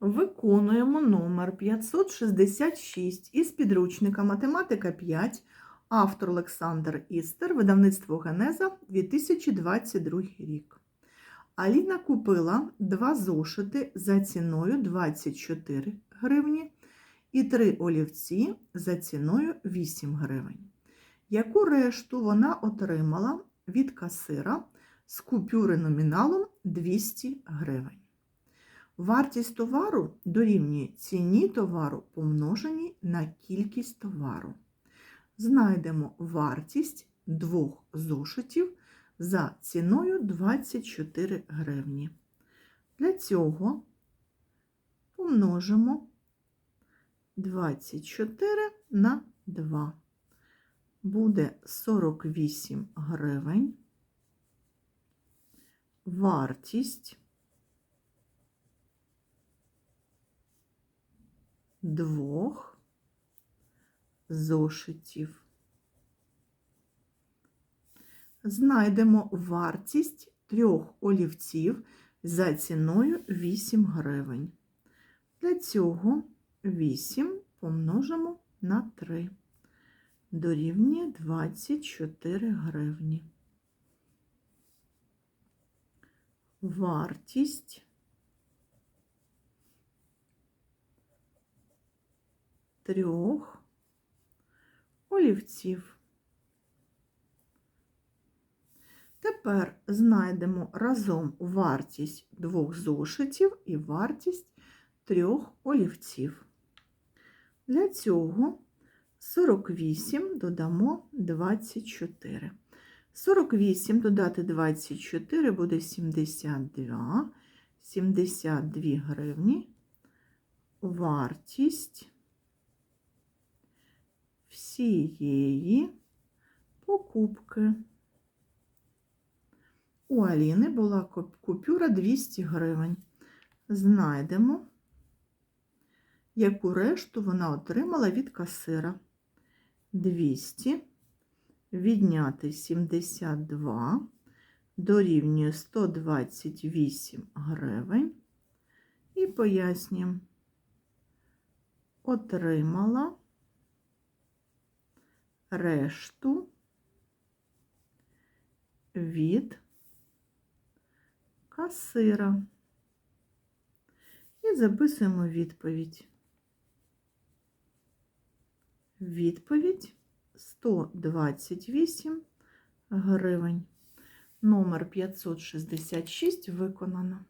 Виконуємо номер 566 із підручника Математика 5, автор Олександр Істер, видавництво Генеза 2022 рік. Аліна купила два зошити за ціною 24 гривні і три олівці за ціною 8 гривень. Яку решту вона отримала від касира з купюри номіналом 200 гривень? Вартість товару дорівнює ціні товару помноженій на кількість товару. Знайдемо вартість двох зошитів за ціною 24 гривні. Для цього помножимо 24 на 2. Буде 48 гривень. Вартість двох зошитів. Знайдемо вартість трьох олівців за ціною 8 гривень. Для цього 8 помножимо на 3. Дорівнює 24 гривні. Вартість трьох олівців. Тепер знайдемо разом вартість двох зошитів і вартість трьох олівців. Для цього 48 додамо 24. 48 додати 24 буде 72, 72 гривні. Вартість всієї покупки. У Аліни була купюра 200 гривень. Знайдемо, яку решту вона отримала від касира. 200 відняти 72 дорівнює 128 гривень. І пояснюємо, отримала решту від касира. І записуємо відповідь. Відповідь 128 гривень. Номер 566 виконано.